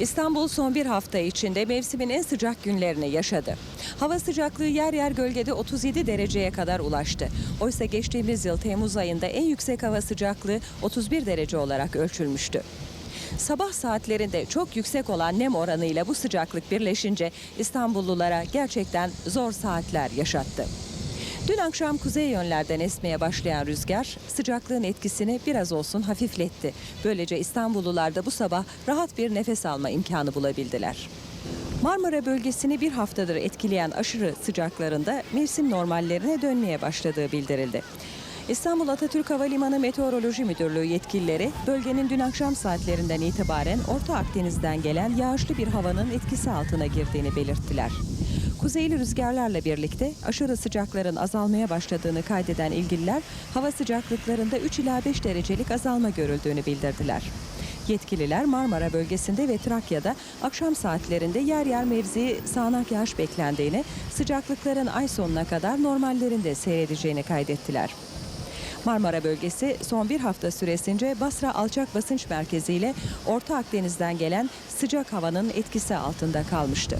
İstanbul son bir hafta içinde mevsimin en sıcak günlerini yaşadı. Hava sıcaklığı yer yer gölgede 37 dereceye kadar ulaştı. Oysa geçtiğimiz yıl Temmuz ayında en yüksek hava sıcaklığı 31 derece olarak ölçülmüştü. Sabah saatlerinde çok yüksek olan nem oranıyla bu sıcaklık birleşince İstanbullulara gerçekten zor saatler yaşattı. Dün akşam kuzey yönlerden esmeye başlayan rüzgar sıcaklığın etkisini biraz olsun hafifletti. Böylece İstanbullular da bu sabah rahat bir nefes alma imkanı bulabildiler. Marmara bölgesini bir haftadır etkileyen aşırı sıcaklarında mevsim normallerine dönmeye başladığı bildirildi. İstanbul Atatürk Havalimanı Meteoroloji Müdürlüğü yetkilileri bölgenin dün akşam saatlerinden itibaren Orta Akdeniz'den gelen yağışlı bir havanın etkisi altına girdiğini belirttiler. Kuzeyli rüzgarlarla birlikte aşırı sıcakların azalmaya başladığını kaydeden ilgililer hava sıcaklıklarında 3 ila 5 derecelik azalma görüldüğünü bildirdiler. Yetkililer Marmara bölgesinde ve Trakya'da akşam saatlerinde yer yer mevzi sağanak yağış beklendiğini, sıcaklıkların ay sonuna kadar normallerinde seyredeceğini kaydettiler. Marmara bölgesi son bir hafta süresince Basra alçak basınç merkezi ile Orta Akdeniz'den gelen sıcak havanın etkisi altında kalmıştı.